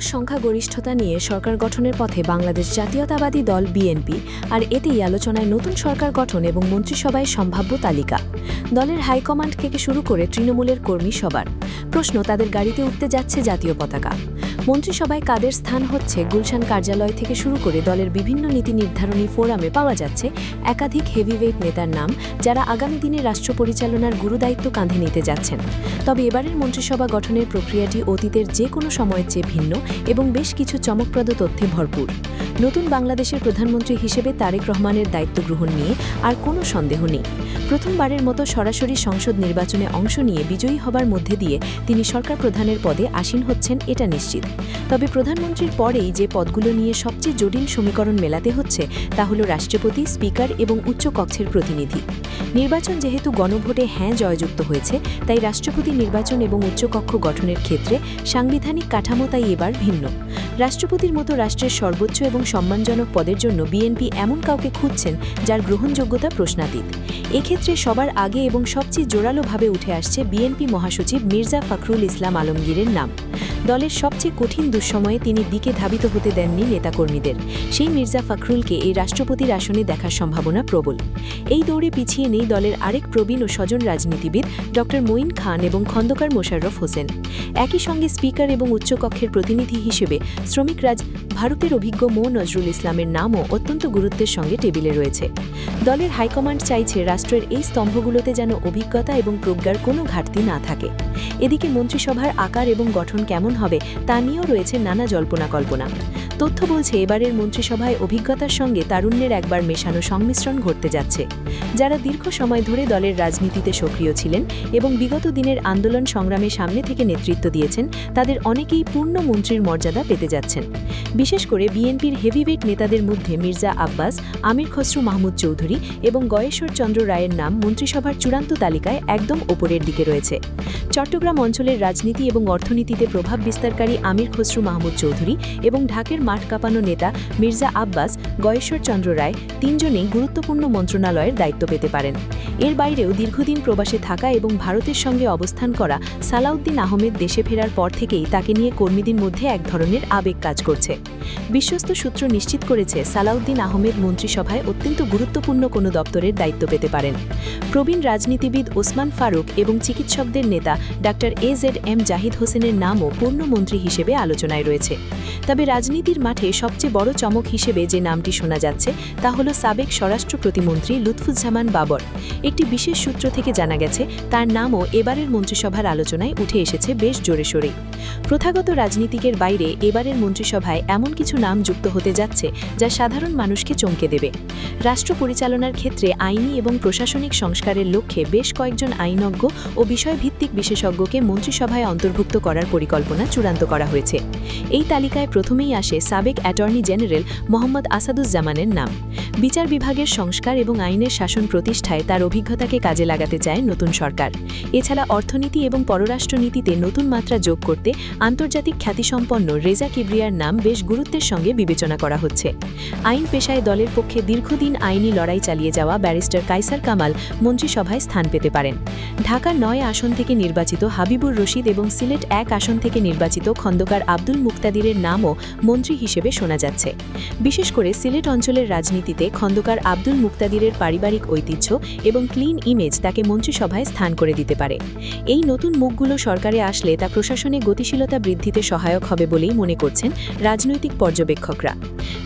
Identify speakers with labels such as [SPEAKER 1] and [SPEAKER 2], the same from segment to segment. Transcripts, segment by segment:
[SPEAKER 1] সংখ্যাগরিষ্ঠতা নিয়ে সরকার গঠনের পথে বাংলাদেশ জাতীয়তাবাদী দল বিএনপি আর এতেই আলোচনায় নতুন সরকার গঠন এবং মন্ত্রিসভায় সম্ভাব্য তালিকা। দলের হাইকমান্ড থেকে শুরু করে তৃণমূলের কর্মী সবার। প্রশ্ন, তাদের গাড়িতে উঠতে যাচ্ছে জাতীয় পতাকা। মন্ত্রিসভায় কাদের স্থান হচ্ছে গুলশান কার্যালয় থেকে শুরু করে দলের বিভিন্ন নীতি নির্ধারণী ফোরামে পাওয়া যাচ্ছে একাধিক হেভিওয়েট নেতার নাম, যারা আগামী দিনে রাষ্ট্র পরিচালনার গুরুদায়িত্ব কাঁধে নিতে যাচ্ছেন। তবে এবারের মন্ত্রিসভা গঠনের প্রক্রিয়াটি অতীতের যে কোনো সময়ের চেয়ে ভিন্ন এবং বেশ কিছু চমকপ্রদ তথ্যে ভরপুর। নতুন বাংলাদেশের প্রধানমন্ত্রী হিসেবে তারেক রহমানের দায়িত্ব গ্রহণ নিয়ে আর কোনো সন্দেহ নেই। প্রথমবারের মতো সরাসরি সংসদ নির্বাচনে অংশ নিয়ে বিজয়ী হবার মধ্যে দিয়ে তিনি সরকার প্রধানের পদে আসীন হচ্ছেন, এটা নিশ্চিত। তবে প্রধানমন্ত্রীর পরেই যে পদগুলো নিয়ে সবচেয়ে জটিল সমীকরণ মেলাতে হচ্ছে, তা হল রাষ্ট্রপতি, স্পিকার এবং উচ্চ কক্ষের প্রতিনিধি। নির্বাচন যেহেতু গণভোটে হ্যাঁ জয়যুক্ত হয়েছে, তাই রাষ্ট্রপতি নির্বাচন এবং উচ্চকক্ষ গঠনের ক্ষেত্রে সাংবিধানিক কাঠামো তাই এবার ভিন্ন। রাষ্ট্রপতির মতো রাষ্ট্রের সর্বোচ্চ এবং সম্মানজনক পদের জন্য বিএনপি এমন কাউকে খুঁজছেন যার গ্রহণযোগ্যতা প্রশ্নাতীত। এক্ষেত্রে সবার আগে এবং সবচেয়ে জোরালোভাবে উঠে আসছে বিএনপি মহাসচিব মির্জা ফখরুল ইসলাম আলমগীরের নাম। দলের সবচেয়ে কঠিন দুঃসময়ে তিনি দিকে ধাবিত হতে দেননি নেতাকর্মীদের। সেই মির্জা ফখরুলকে এই রাষ্ট্রপতির আসনে দেখার সম্ভাবনা প্রবল। এই দৌড়ে পিছিয়ে নেই দলের আরেক প্রবীণ ও স্বজন রাজনীতিবিদ ড মঈন খান এবং খন্দকার মোশাররফ হোসেন। একই সঙ্গে স্পিকার এবং উচ্চকক্ষের প্রতিনিধি হিসেবে শ্রমিক রাজ ভারতের অভিজ্ঞ মো. নজরুল ইসলামের নামও অত্যন্ত গুরুত্বের সঙ্গে টেবিলে রয়েছে। দলের হাইকমান্ড চাইছে রাষ্ট্রের এই স্তম্ভগুলোতে যেন অভিজ্ঞতা এবং প্রজ্ঞার কোনো ঘাটতি না থাকে। এদিকে মন্ত্রিসভার আকার এবং গঠন কেমন হবে তা নিয়েও রয়েছে নানা জল্পনা কল্পনা। তথ্য বলছে, এবারের মন্ত্রিসভায় অভিজ্ঞতার সঙ্গে তারুণ্যের একবার মেশানো সংমিশ্রণ ঘটতে যাচ্ছে। যারা দীর্ঘ সময় ধরে দলের রাজনীতিতে সক্রিয় ছিলেন এবং বিগত দিনের আন্দোলন সংগ্রামে সামনে থেকে নেতৃত্ব দিয়েছেন, তাদের অনেকেই পূর্ণ মন্ত্রীর মর্যাদা পেতে যাচ্ছেন। বিশেষ করে বিএনপির হেভিওয়েট নেতাদের মধ্যে মির্জা আব্বাস, আমির খসরু মাহমুদ চৌধুরী এবং গয়েশ্বর চন্দ্র রায়ের নাম মন্ত্রিসভার চূড়ান্ত তালিকায় একদম ওপরের দিকে রয়েছে। চট্টগ্রাম অঞ্চলের রাজনীতি এবং অর্থনীতিতে প্রভাব বিস্তারকারী আমির খসরু মাহমুদ চৌধুরী এবং ঢাকের মাঠ কাঁপানো নেতা মির্জা আব্বাস, গয়েশ্বর চন্দ্র রায় তিনজনেই গুরুত্বপূর্ণ মন্ত্রণালয়ের দায়িত্ব পেতে পারেন। এর বাইরেও দীর্ঘদিন প্রবাসে থাকা এবং ভারতের সঙ্গে অবস্থান করা সালাউদ্দিন আহমেদ দেশে ফেরার পর থেকেই তাকে নিয়ে কর্মীদের মধ্যে এক ধরনের আবেগ কাজ করছে। বিশ্বস্ত সূত্র নিশ্চিত করেছে, সালাউদ্দিন আহমেদ মন্ত্রিসভায় অত্যন্ত গুরুত্বপূর্ণ কোনো দপ্তরের দায়িত্ব পেতে পারেন। প্রবীণ রাজনীতিবিদ ওসমান ফারুক এবং চিকিৎসকদের নেতা doctor A Z M Zahid হোসেনের নামও পূর্ণমন্ত্রী হিসেবে আলোচনায় রয়েছে। তবে রাজনীতির মাঠে সবচেয়ে বড় চমক হিসেবে যে নামটি শোনা যাচ্ছে, তা হল সাবেক স্বরাষ্ট্র প্রতিমন্ত্রী লুৎফুজ্জামান বাবর। একটি বিশেষ সূত্র থেকে জানা গেছে, তার নামও এবারের মন্ত্রিসভার আলোচনায় উঠে এসেছে বেশ জোরে সোরে। প্রথাগত রাজনীতিকের বাইরে এবারের মন্ত্রিসভায় এমন কিছু নাম যুক্ত হতে যাচ্ছে, যা সাধারণ মানুষকে চমকে দেবে। রাষ্ট্র পরিচালনার ক্ষেত্রে আইনি এবং প্রশাসনিক সংস্কারের লক্ষ্যে বেশ কয়েকজন আইনজ্ঞ ও বিষয়ভিত্তিক বিশেষজ্ঞকে মন্ত্রিসভায় অন্তর্ভুক্ত করার পরিকল্পনা চূড়ান্ত করা হয়েছে। এই তালিকায় প্রথমেই আসে সাবেক অ্যাটর্নি জেনারেল মোহাম্মদ আসাদুজ্জামানের নাম। বিচার বিভাগের সংস্কার এবং আইনের শাসন প্রতিষ্ঠায় তার অভিজ্ঞতাকে কাজে লাগাতে চায় নতুন সরকার। এছাড়া অর্থনীতি এবং পররাষ্ট্রনীতিতে নতুন মাত্রা যোগ করতে আন্তর্জাতিক খ্যাতিসম্পন্ন রেজা কিবরিয়ার নাম বেশ গুরুত্বের সঙ্গে বিবেচনা করা হচ্ছে। আইন পেশায় দলের পক্ষে দীর্ঘদিন আইনি লড়াই চালিয়ে যাওয়া ব্যারিস্টার কাইসার কামাল মন্ত্রিসভায় স্থান পেতে পারেন। ঢাকার নয় আসন থেকে নির্বাচিত হাবিবুর রশিদ এবং সিলেট এক আসন থেকে নির্বাচিত খন্দকার আব্দুল মুক্তাদিরের নামও মন্ত্রী হিসেবে শোনা যাচ্ছে। বিশেষ করে সিলেট অঞ্চলের রাজনীতিতে খন্দকার আব্দুল মুক্তাদিরের পারিবারিক ঐতিহ্য এবং ক্লিন ইমেজ তাকে মন্ত্রিসভায় স্থান করে দিতে পারে। এই নতুন মুখগুলো সরকারে আসলে তা প্রশাসনে গতিশীলতা বৃদ্ধিতে সহায়ক হবে বলেই মনে করছেন রাজনৈতিক পর্যবেক্ষকরা।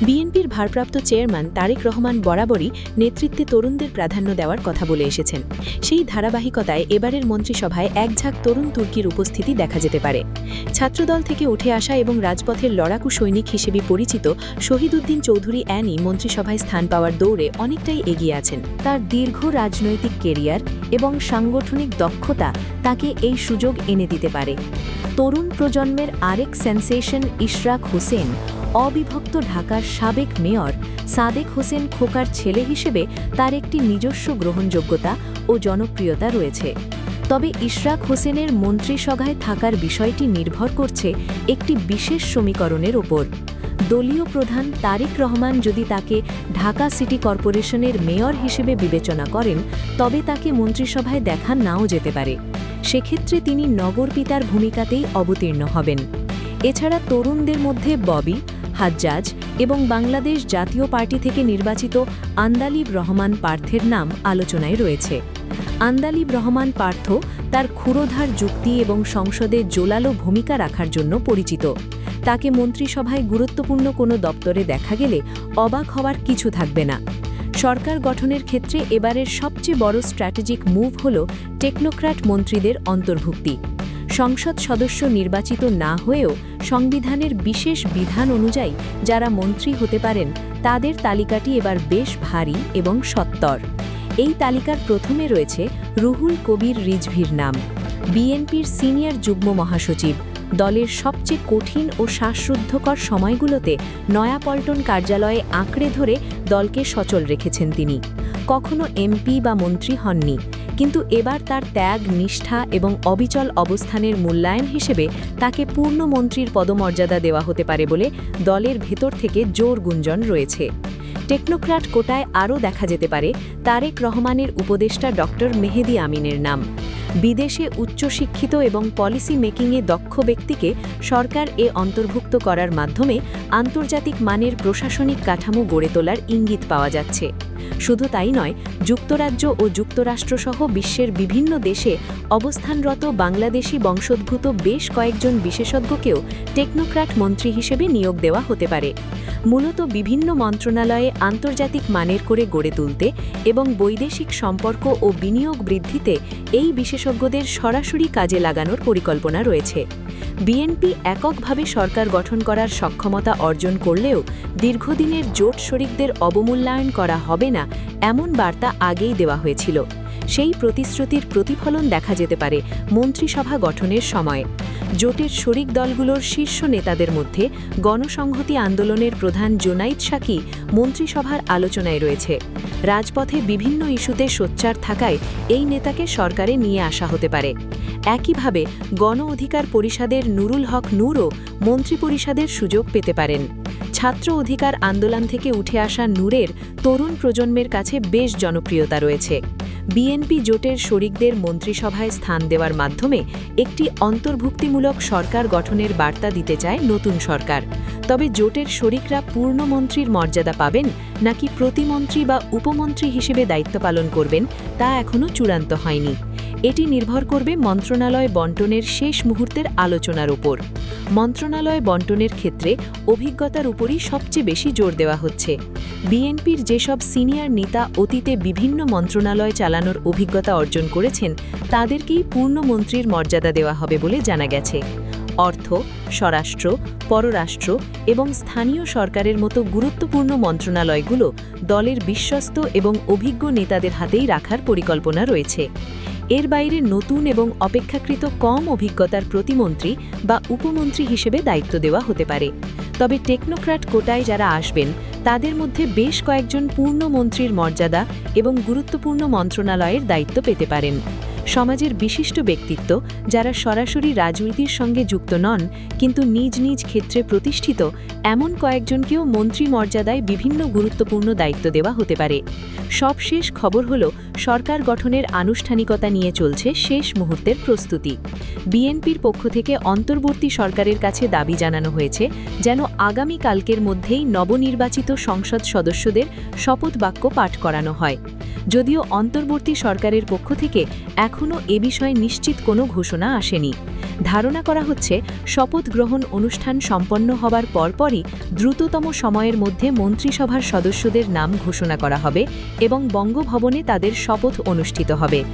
[SPEAKER 1] বিএনপির ভারপ্রাপ্ত চেয়ারম্যান তারেক রহমান বরাবরই নেতৃত্বে তরুণদের প্রাধান্য দেওয়ার কথা বলে এসেছেন। সেই ধারাবাহিকতায় এবারের মন্ত্রিসভায় একঝাঁক তরুণ তুর্কির উপস্থিতি দেখা যেতে পারে। ছাত্রদল থেকে উঠে আসা এবং রাজপথের লড়াকু সৈনিক হিসেবে পরিচিত শহীদুদ্দিন চৌধুরী অ্যানি মন্ত্রিসভায় স্থান পাওয়ার দৌড়ে অনেকটাই এগিয়ে আছেন। তার দীর্ঘ রাজনৈতিক কেরিয়ার এবং সাংগঠনিক দক্ষতা তাকে এই সুযোগ এনে দিতে পারে। তরুণ প্রজন্মের আরেক সেন্সেশন ইশরাক হোসেন, অবিভক্ত ঢাকার সাবেক মেয়র সাদেক হোসেন খোকার ছেলে হিসেবে তার একটি নিজস্ব গ্রহণযোগ্যতা ও জনপ্রিয়তা রয়েছে। তবে ইশরাক হোসেনের মন্ত্রিসভায় থাকার বিষয়টি নির্ভর করছে একটি বিশেষ সমীকরণের ওপর দলীয় প্রধান তারেক রহমান যদি তাকে ঢাকা সিটি কর্পোরেশনের মেয়র হিসেবে বিবেচনা করেন, তবে তাকে মন্ত্রিসভায় দেখা নাও যেতে পারে। সেক্ষেত্রে তিনি নগর পিতার ভূমিকাতেই অবতীর্ণ হবেন। এছাড়া তরুণদের মধ্যে ববি, হাজ্জাজ এবং বাংলাদেশ জাতীয় পার্টি থেকে নির্বাচিত আন্দালিব রহমান পার্থের নাম আলোচনায় রয়েছে। আন্দালিব রহমান পার্থ তার ক্ষুরোধার যুক্তি এবং সংসদে জোলালো ভূমিকা রাখার জন্য পরিচিত। তাকে মন্ত্রিসভায় গুরুত্বপূর্ণ কোনো দপ্তরে দেখা গেলে অবাক হওয়ার কিছু থাকবে না। সরকার গঠনের ক্ষেত্রে এবারের সবচেয়ে বড় স্ট্র্যাটেজিক মুভ হল টেকনোক্র্যাট মন্ত্রীদের অন্তর্ভুক্তি। সংসদ সদস্য নির্বাচিত না হয়েও সংবিধানের বিশেষ বিধান অনুযায়ী যারা মন্ত্রী হতে পারেন, তাদের তালিকাটি এবার বেশ ভারী এবং সত্তর। এই তালিকার প্রথমে রয়েছে রুহুল কবির রিজভির নাম। বিএনপির সিনিয়র যুগ্ম মহাসচিব। দলের সবচেয়ে কঠিন ও শ্বাসরুদ্ধকর সময়গুলোতে নয়াপল্টন কার্যালয়ে আঁকড়ে ধরে দলকে সচল রেখেছেন তিনি। কখনো এমপি বা মন্ত্রী হননি, কিন্তু এবার তার ত্যাগ, নিষ্ঠা এবং অবিচল অবস্থানের মূল্যায়ন হিসেবে তাকে পূর্ণ মন্ত্রীর পদমর্যাদা দেওয়া হতে পারে বলে দলের ভেতর থেকে জোর গুঞ্জন রয়েছে। টেকনোক্র্যাট কোটায় আরও দেখা যেতে পারে, তারেক রহমানের উপদেষ্টা ডক্টর মেহেদি আমিনের নাম। বিদেশে উচ্চশিক্ষিত এবং পলিসি মেকিংয়ে দক্ষ ব্যক্তিকে সরকার এ অন্তর্ভুক্ত করার মাধ্যমে আন্তর্জাতিক মানের প্রশাসনিক কাঠামো গড়ে তোলার ইঙ্গিত পাওয়া যাচ্ছে। শুধু তাই নয়, যুক্তরাজ্য ও যুক্তরাষ্ট্রসহ বিশ্বের বিভিন্ন দেশে অবস্থানরত বাংলাদেশি বংশোদ্ভূত বেশ কয়েকজন বিশেষজ্ঞকেও টেকনোক্র্যাট মন্ত্রী হিসেবে নিয়োগ দেওয়া হতে পারে। মূলত বিভিন্ন মন্ত্রণালয়ে আন্তর্জাতিক মানের করে গড়ে তুলতে এবং বৈদেশিক সম্পর্ক ও বিনিয়োগ বৃদ্ধিতে এই বিশেষজ্ঞদের সরাসরি কাজে লাগানোর পরিকল্পনা রয়েছে। বিএনপি এককভাবে সরকার গঠন করার সক্ষমতা অর্জন করলেও দীর্ঘদিনের জোট শরিকদের অবমূল্যায়ন করা হবে না, এমন বার্তা আগেই দেওয়া হয়েছিল। সেই প্রতিশ্রুতির প্রতিফলন দেখা যেতে পারে মন্ত্রিসভা গঠনের সময়। জোটের শরিক দলগুলোর শীর্ষ নেতাদের মধ্যে গণসংহতি আন্দোলনের প্রধান জোনাইদ সাকি মন্ত্রিসভার আলোচনায় রয়েছে। রাজপথে বিভিন্ন ইস্যুতে সোচ্চার থাকায় এই নেতাকে সরকারে নিয়ে আসা হতে পারে। একইভাবে গণ অধিকার পরিষদের নুরুল হক নূরও মন্ত্রিপরিষদের সুযোগ পেতে পারেন। ছাত্র অধিকার আন্দোলন থেকে উঠে আসা নূরের তরুণ প্রজন্মের কাছে বেশ জনপ্রিয়তা রয়েছে। বিএনপি জোটের শরিকদের মন্ত্রিসভায় স্থান দেওয়ার মাধ্যমে একটি অন্তর্ভুক্তিমূলক সরকার গঠনের বার্তা দিতে চায় নতুন সরকার। তবে জোটের শরিকরা পূর্ণমন্ত্রীর মর্যাদা পাবেন নাকি প্রতিমন্ত্রী বা উপমন্ত্রী হিসেবে দায়িত্ব পালন করবেন তা এখনও চূড়ান্ত হয়নি। এটি নির্ভর করবে মন্ত্রণালয় বন্টনের শেষ মুহূর্তের আলোচনার উপর মন্ত্রণালয় বন্টনের ক্ষেত্রে অভিজ্ঞতার উপরই সবচেয়ে বেশি জোর দেওয়া হচ্ছে। বিএনপির যেসব সিনিয়র নেতা অতীতে বিভিন্ন মন্ত্রণালয় চালানোর অভিজ্ঞতা অর্জন করেছেন, তাদেরকেই পূর্ণমন্ত্রীর মর্যাদা দেওয়া হবে বলে জানা গেছে। অর্থ, স্বরাষ্ট্র, পররাষ্ট্র এবং স্থানীয় সরকারের মতো গুরুত্বপূর্ণ মন্ত্রণালয়গুলো দলের বিশ্বস্ত এবং অভিজ্ঞ নেতাদের হাতেই রাখার পরিকল্পনা রয়েছে। এর বাইরে নতুন এবং অপেক্ষাকৃত কম অভিজ্ঞতার প্রতিমন্ত্রী বা উপমন্ত্রী হিসেবে দায়িত্ব দেওয়া হতে পারে। তবে টেকনোক্র্যাট কোটায় যারা আসবেন তাদের মধ্যে বেশ কয়েকজন পূর্ণ মন্ত্রীর মর্যাদা এবং গুরুত্বপূর্ণ মন্ত্রণালয়ের দায়িত্ব পেতে পারেন। সমাজের বিশিষ্ট ব্যক্তিত্ব যারা সরাসরি রাজনীতির সঙ্গে যুক্ত নন, কিন্তু নিজ নিজ ক্ষেত্রে প্রতিষ্ঠিত, এমন কয়েকজনকেও মন্ত্রী মর্যাদায় বিভিন্ন গুরুত্বপূর্ণ দায়িত্ব দেওয়া হতে পারে। সবশেষ খবর হল, সরকার গঠনের আনুষ্ঠানিকতা নিয়ে চলছে শেষ মুহূর্তের প্রস্তুতি। বিএনপির পক্ষ থেকে অন্তর্বর্তী সরকারের কাছে দাবি জানানো হয়েছে যেন আগামী কালকের মধ্যেই নবনির্বাচিত সংসদ সদস্যদের শপথ বাক্য পাঠ করানো হয়। যদিও অন্তর্বর্তী সরকারের পক্ষ থেকে এখনও এ বিষয়ে নিশ্চিত কোনো ঘোষণা আসেনি। ধারণা করা হচ্ছে, শপথ গ্রহণ অনুষ্ঠান সম্পন্ন হবার পরপরই দ্রুততম সময়ের মধ্যে মন্ত্রিসভার সদস্যদের নাম ঘোষণা করা হবে এবং বঙ্গভবনে তাদের শপথ অনুষ্ঠিত হবে।